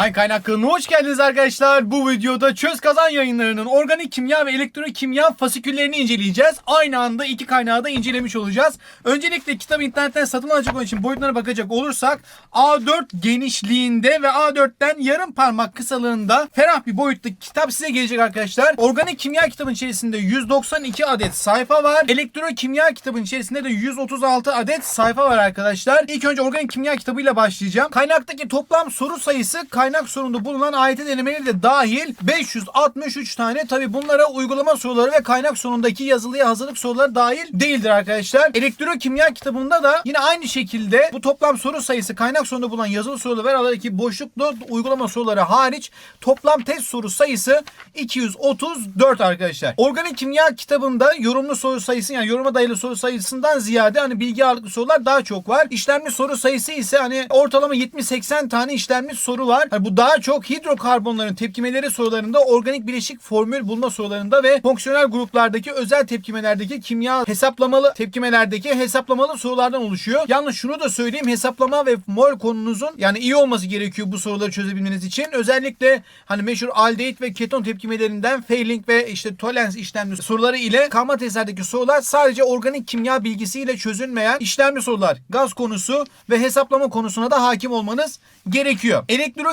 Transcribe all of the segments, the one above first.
Hay kaynak hoş geldiniz arkadaşlar. Bu videoda Çöz Kazan yayınlarının organik kimya ve elektrokimya fasiküllerini inceleyeceğiz. Aynı anda iki kaynağı da incelemiş olacağız. Öncelikle kitabı internetten satın alacak olan için boyutlarına bakacak olursak A4 genişliğinde ve A4'ten yarım parmak kısalığında ferah bir boyutta kitap size gelecek arkadaşlar. Organik kimya kitabın içerisinde 192 adet sayfa var. Elektrokimya kitabın içerisinde de 136 adet sayfa var arkadaşlar. İlk önce organik kimya kitabıyla başlayacağım. Kaynaktaki toplam soru sayısı kaynak sorununda bulunan AYT denemeleri de dahil 563 tane. Tabi bunlara uygulama soruları ve kaynak sonundaki yazılıya hazırlık soruları dahil değildir arkadaşlar. Elektrokimya kitabında da yine aynı şekilde bu toplam soru sayısı kaynak sonunda bulunan yazılı soruları ve aradaki boşluklu uygulama soruları hariç toplam test soru sayısı 234 arkadaşlar. Organik kimya kitabında yorumlu soru sayısı yani yoruma dayalı soru sayısından ziyade hani bilgi ağırlıklı sorular daha çok var. İşlemli soru sayısı ise hani ortalama 70-80 tane işlemli soru var. Hani bu daha çok hidrokarbonların tepkimeleri sorularında, organik bileşik formül bulma sorularında ve fonksiyonel gruplardaki özel tepkimelerdeki kimya hesaplamalı tepkimelerdeki hesaplamalı sorulardan oluşuyor. Yalnız şunu da söyleyeyim hesaplama ve mol konunuzun yani iyi olması gerekiyor bu soruları çözebilmeniz için. Özellikle hani meşhur aldehit ve keton tepkimelerinden failing ve işte Tollens işlemli soruları ile karma testlerdeki sorular sadece organik kimya bilgisiyle çözülmeyen işlemli sorular. Gaz konusu ve hesaplama konusuna da hakim olmanız gerekiyor.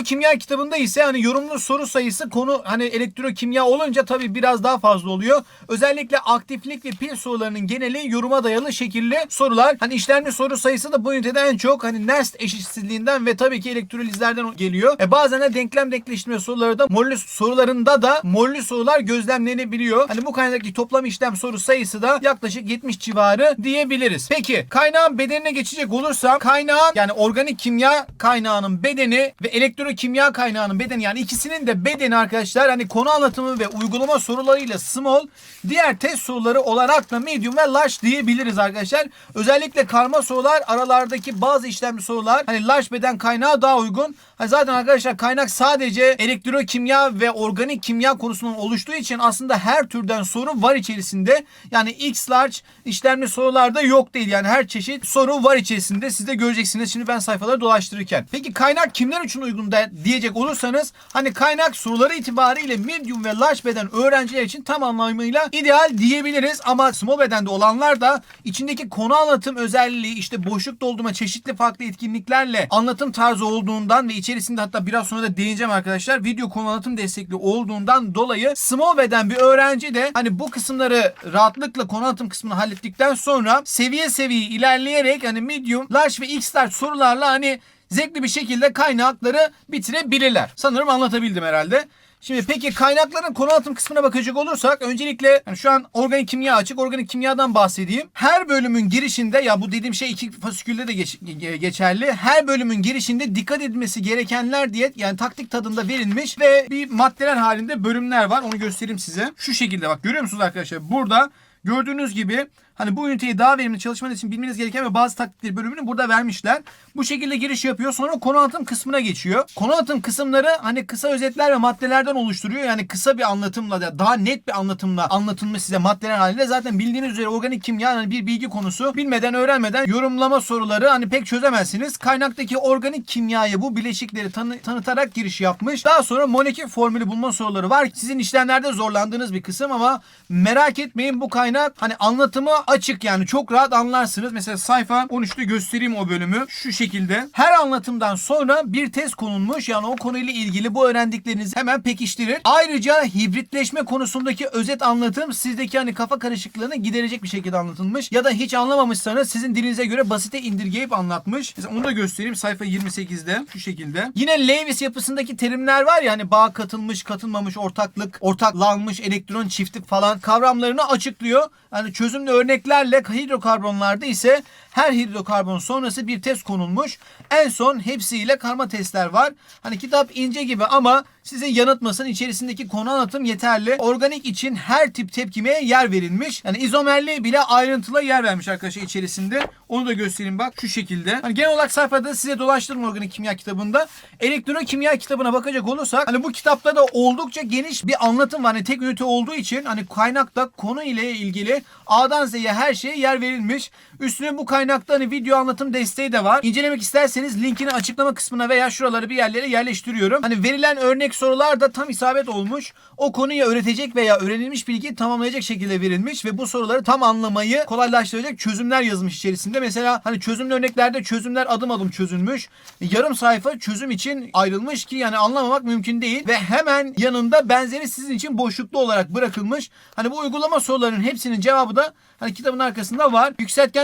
Elektrokimya kitabında ise hani yorumlu soru sayısı konu hani elektrokimya olunca tabii biraz daha fazla oluyor. Özellikle aktiflik ve pil sorularının geneli yoruma dayalı şekilli sorular. Hani işlemli soru sayısı da bu ünitede en çok hani Nernst eşitsizliğinden ve tabii ki elektrolizlerden geliyor. E bazen de denklem denkleştirme soruları da mollü sorularında da mollü sorular gözlemlenebiliyor. Hani bu kaynaktaki toplam işlem soru sayısı da yaklaşık 70 civarı diyebiliriz. Peki kaynağın bedenine geçecek olursam kaynağın yani organik kimya kaynağının bedeni ve elektrokimya kaynağının bedeni yani ikisinin de bedeni arkadaşlar hani konu anlatımı ve uygulama sorularıyla small diğer test soruları olarak da medium ve large diyebiliriz arkadaşlar. Özellikle karma sorular aralardaki bazı işlemli sorular hani large beden kaynağı daha uygun. Hani zaten arkadaşlar kaynak sadece elektrokimya ve organik kimya konusundan oluştuğu için aslında her türden soru var içerisinde. Yani X large işlemli sorularda yok değil. Yani her çeşit soru var içerisinde. Siz de göreceksiniz şimdi ben sayfaları dolaştırırken. Peki kaynak kimler için uygun diyecek olursanız hani kaynak soruları itibariyle medium ve large beden öğrenciler için tam anlamıyla ideal diyebiliriz. Ama small bedende olanlar da içindeki konu anlatım özelliği işte boşluk doldurma çeşitli farklı etkinliklerle anlatım tarzı olduğundan ve içerisinde hatta biraz sonra da değineceğim arkadaşlar video konu anlatım destekli olduğundan dolayı small beden bir öğrenci de hani bu kısımları rahatlıkla konu anlatım kısmını hallettikten sonra seviye seviye ilerleyerek hani medium, large ve x large sorularla hani zevkli bir şekilde kaynakları bitirebilirler. Sanırım anlatabildim herhalde. Şimdi peki kaynakların konu anlatım kısmına bakacak olursak öncelikle yani şu an organik kimya açık. Organik kimyadan bahsedeyim. Her bölümün girişinde ya bu dediğim şey iki fasikülde de geç- ge- geçerli. Her bölümün girişinde dikkat edilmesi gerekenler diye yani taktik tadında verilmiş ve bir maddeler halinde bölümler var. Onu göstereyim size. Şu şekilde bak görüyor musunuz arkadaşlar? Burada gördüğünüz gibi Hani bu üniteyi daha verimli çalışmanız için bilmeniz gereken ve bazı taktikleri bölümünü burada vermişler. Bu şekilde giriş yapıyor. Sonra konu anlatım kısmına geçiyor. Konu anlatım kısımları hani kısa özetler ve maddelerden oluşturuyor. Yani kısa bir anlatımla da daha net bir anlatımla anlatılmış size maddeler halinde. Zaten bildiğiniz üzere organik kimya yani bir bilgi konusu. Bilmeden öğrenmeden yorumlama soruları hani pek çözemezsiniz. Kaynaktaki organik kimyayı bu bileşikleri tanı- tanıtarak giriş yapmış. Daha sonra molekül formülü bulma soruları var. Sizin işlemlerde zorlandığınız bir kısım ama merak etmeyin bu kaynak hani anlatımı açık yani çok rahat anlarsınız. Mesela sayfa 13'te göstereyim o bölümü. Şu şekilde. Her anlatımdan sonra bir test konulmuş. Yani o konuyla ilgili bu öğrendiklerinizi hemen pekiştirir. Ayrıca hibritleşme konusundaki özet anlatım sizdeki hani kafa karışıklığını giderecek bir şekilde anlatılmış. Ya da hiç anlamamışsanız sizin dilinize göre basite indirgeyip anlatmış. Mesela onu da göstereyim sayfa 28'de şu şekilde. Yine Lewis yapısındaki terimler var ya hani bağ katılmış, katılmamış, ortaklık, ortaklanmış, elektron çiftlik falan kavramlarını açıklıyor. Hani çözümlü örneklerle hidrokarbonlarda ise her hidrokarbon sonrası bir test konulmuş. En son hepsiyle karma testler var. Hani kitap ince gibi ama sizi yanıltmasın içerisindeki konu anlatım yeterli. Organik için her tip tepkimeye yer verilmiş. Yani izomerliğe bile ayrıntılı yer vermiş arkadaşlar içerisinde. Onu da göstereyim bak şu şekilde. Hani genel olarak sayfada size dolaştırma organik kimya kitabında. Elektrokimya kitabına bakacak olursak hani bu kitapta da oldukça geniş bir anlatım var. Hani tek ünite olduğu için hani kaynakta konu ile ilgili A'dan Z'ye her şeye yer verilmiş. Üstüne bu kaynak kaynakta hani video anlatım desteği de var. İncelemek isterseniz linkini açıklama kısmına veya şuraları bir yerlere yerleştiriyorum. Hani verilen örnek sorular da tam isabet olmuş. O konuya öğretecek veya öğrenilmiş bilgiyi tamamlayacak şekilde verilmiş ve bu soruları tam anlamayı kolaylaştıracak çözümler yazmış içerisinde. Mesela hani çözümlü örneklerde çözümler adım adım çözülmüş. Yarım sayfa çözüm için ayrılmış ki yani anlamamak mümkün değil ve hemen yanında benzeri sizin için boşluklu olarak bırakılmış. Hani bu uygulama sorularının hepsinin cevabı da hani kitabın arkasında var.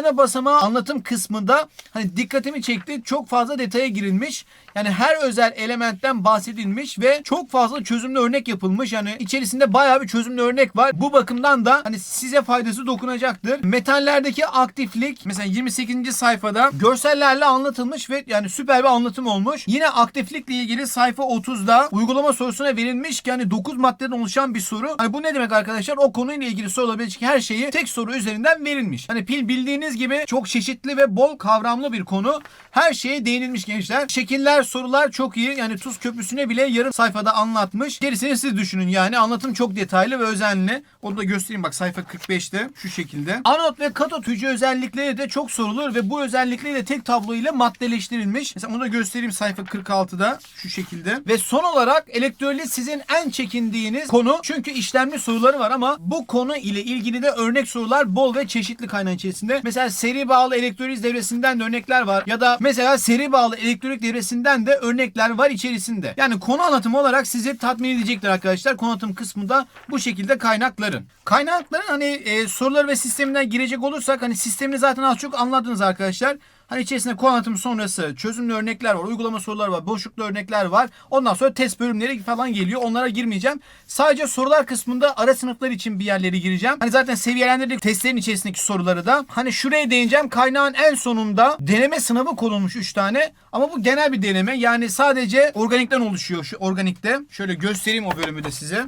Yükseltgenme basamağı anlatım kısmında hani dikkatimi çekti. Çok fazla detaya girilmiş. Yani her özel elementten bahsedilmiş ve çok fazla çözümlü örnek yapılmış. Yani içerisinde bayağı bir çözümlü örnek var. Bu bakımdan da hani size faydası dokunacaktır. Metallerdeki aktiflik mesela 28. sayfada görsellerle anlatılmış ve yani süper bir anlatım olmuş. Yine aktiflikle ilgili sayfa 30'da uygulama sorusuna verilmiş ki hani 9 maddeden oluşan bir soru. Hani bu ne demek arkadaşlar? O konuyla ilgili sorulabilecek her şeyi tek soru üzerinden verilmiş. Hani pil bildiğiniz gibi çok çeşitli ve bol kavramlı bir konu. Her şeye değinilmiş gençler. Şekiller, sorular çok iyi. Yani tuz köprüsüne bile yarım sayfada anlatmış. Gerisini siz düşünün yani. Anlatım çok detaylı ve özenli. Onu da göstereyim bak sayfa 45'te şu şekilde. Anot ve katot hücre özellikleri de çok sorulur ve bu özellikleri de tek tablo ile maddeleştirilmiş. Mesela onu da göstereyim sayfa 46'da şu şekilde. Ve son olarak elektrolit sizin en çekindiğiniz konu. Çünkü işlemli soruları var ama bu konu ile ilgili de örnek sorular bol ve çeşitli kaynağı içerisinde. Mesela seri bağlı elektroliz devresinden de örnekler var. Ya da mesela seri bağlı elektrik devresinden de örnekler var içerisinde. Yani konu anlatımı olarak sizi tatmin edecektir arkadaşlar. Konu anlatım kısmında bu şekilde kaynakların. Kaynakların hani e, soruları ve sisteminden girecek olursak hani sistemini zaten az çok anladınız arkadaşlar. Hani içerisinde konu anlatımı sonrası çözümlü örnekler var, uygulama soruları var, boşluklu örnekler var. Ondan sonra test bölümleri falan geliyor. Onlara girmeyeceğim. Sadece sorular kısmında ara sınıflar için bir yerlere gireceğim. Hani zaten seviyelendirdik testlerin içerisindeki soruları da. Hani şuraya değineceğim. Kaynağın en sonunda deneme sınavı konulmuş 3 tane. Ama bu genel bir deneme. Yani sadece organikten oluşuyor şu organikte. Şöyle göstereyim o bölümü de size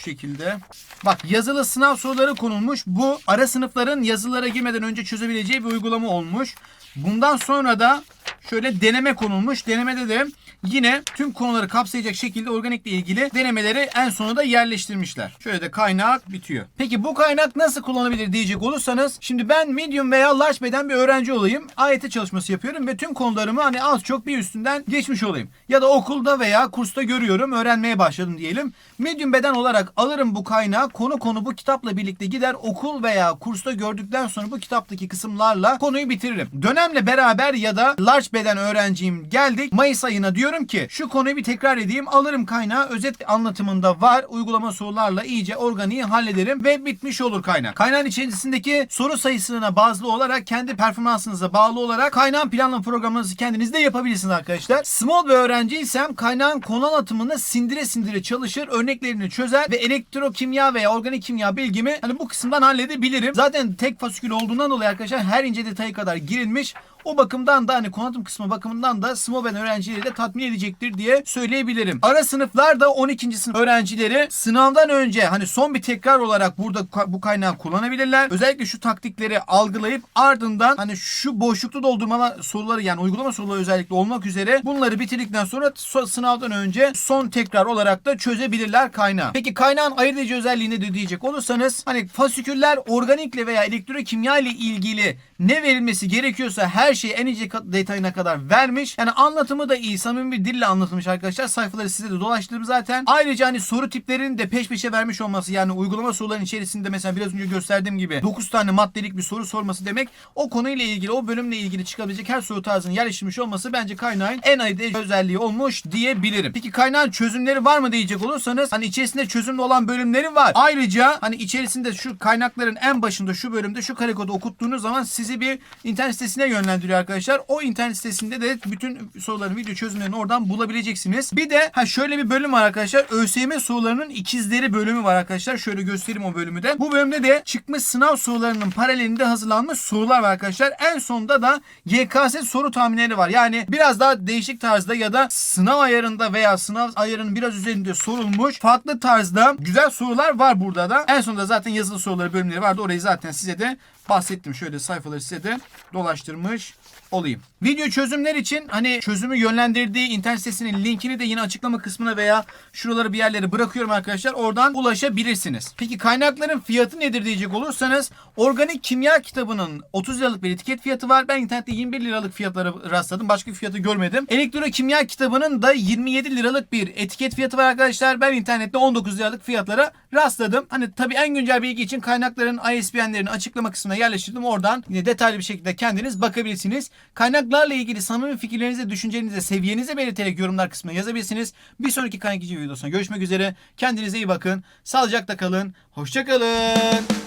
şekilde. Bak yazılı sınav soruları konulmuş. Bu ara sınıfların yazılara girmeden önce çözebileceği bir uygulama olmuş. Bundan sonra da şöyle deneme konulmuş. Denemede de yine tüm konuları kapsayacak şekilde organikle ilgili denemeleri en sonunda yerleştirmişler. Şöyle de kaynak bitiyor. Peki bu kaynak nasıl kullanılabilir diyecek olursanız şimdi ben medium veya large beden bir öğrenci olayım. AYT çalışması yapıyorum ve tüm konularımı hani az çok bir üstünden geçmiş olayım. Ya da okulda veya kursta görüyorum, öğrenmeye başladım diyelim. Medium beden olarak alırım bu kaynağı. Konu konu bu kitapla birlikte gider okul veya kursta gördükten sonra bu kitaptaki kısımlarla konuyu bitiririm. Dönemle beraber ya da large beden öğrenciyim geldik. Mayıs ayına diyorum ki şu konuyu bir tekrar edeyim. Alırım kaynağı özet anlatımında var. Uygulama sorularla iyice organiği hallederim ve bitmiş olur kaynak. Kaynağın içerisindeki soru sayısına bazlı olarak kendi performansınıza bağlı olarak kaynağın planlama programınızı kendiniz de yapabilirsiniz arkadaşlar. Small bir öğrenciysem kaynağın konu anlatımını sindire sindire çalışır, örneklerini çözer ve elektrokimya veya organik kimya bilgimi hani bu kısımdan halledebilirim. Zaten tek fasikül olduğundan dolayı arkadaşlar her ince detaya kadar girilmiş. O bakımdan da hani konatım kısmı bakımından da small beden öğrencileri de tatmin edecektir diye söyleyebilirim. Ara sınıflar da 12. sınıf öğrencileri sınavdan önce hani son bir tekrar olarak burada bu kaynağı kullanabilirler. Özellikle şu taktikleri algılayıp ardından hani şu boşluklu doldurma soruları yani uygulama soruları özellikle olmak üzere bunları bitirdikten sonra so- sınavdan önce son tekrar olarak da çözebilirler kaynağı. Peki kaynağın ayırt edici özelliği nedir diyecek olursanız hani fasiküller organikle veya elektrokimya ile ilgili ne verilmesi gerekiyorsa her şeyi en ince detayına kadar vermiş. Yani anlatımı da iyi, samimi bir dille anlatılmış arkadaşlar. Sayfaları size de dolaştırdım zaten. Ayrıca hani soru tiplerinin de peş peşe vermiş olması yani uygulama soruların içerisinde mesela biraz önce gösterdiğim gibi 9 tane maddelik bir soru sorması demek o konuyla ilgili, o bölümle ilgili çıkabilecek her soru tarzını yerleştirmiş olması bence kaynağın en ayırt özelliği olmuş diyebilirim. Peki kaynağın çözümleri var mı diyecek olursanız hani içerisinde çözümlü olan bölümleri var. Ayrıca hani içerisinde şu kaynakların en başında şu bölümde şu kare kodu okuttuğunuz zaman sizi bir internet sitesine yönlendiriyor arkadaşlar. O internet sitesinde de bütün soruların video çözümlerini oradan bulabileceksiniz. Bir de ha şöyle bir bölüm var arkadaşlar. ÖSYM sorularının ikizleri bölümü var arkadaşlar. Şöyle göstereyim o bölümü de. Bu bölümde de çıkmış sınav sorularının paralelinde hazırlanmış sorular var arkadaşlar. En sonunda da YKS soru tahminleri var. Yani biraz daha değişik tarzda ya da sınav ayarında veya sınav ayarının biraz üzerinde sorulmuş farklı tarzda güzel sorular var burada da. En sonunda zaten yazılı soruları bölümleri vardı. Orayı zaten size de bahsettim. Şöyle sayfaları size de dolaştırmış olayım. Video çözümler için hani çözümü yönlendirdiği internet sitesinin linkini de yine açıklama kısmına veya şuraları bir yerlere bırakıyorum arkadaşlar. Oradan ulaşabilirsiniz. Peki kaynakların fiyatı nedir diyecek olursanız organik kimya kitabının 30 liralık bir etiket fiyatı var. Ben internette 21 liralık fiyatlara rastladım. Başka bir fiyatı görmedim. Elektrokimya kitabının da 27 liralık bir etiket fiyatı var arkadaşlar. Ben internette 19 liralık fiyatlara rastladım. Hani tabii en güncel bilgi için kaynakların ISBN'lerini açıklama kısmına yerleştirdim. Oradan yine detaylı bir şekilde kendiniz bakabilirsiniz. Kaynaklarla ilgili samimi fikirlerinizi, düşüncelerinizi, seviyenizi belirterek yorumlar kısmına yazabilirsiniz. Bir sonraki kaynak videosunda görüşmek üzere. Kendinize iyi bakın. Sağlıcakla kalın. Hoşçakalın.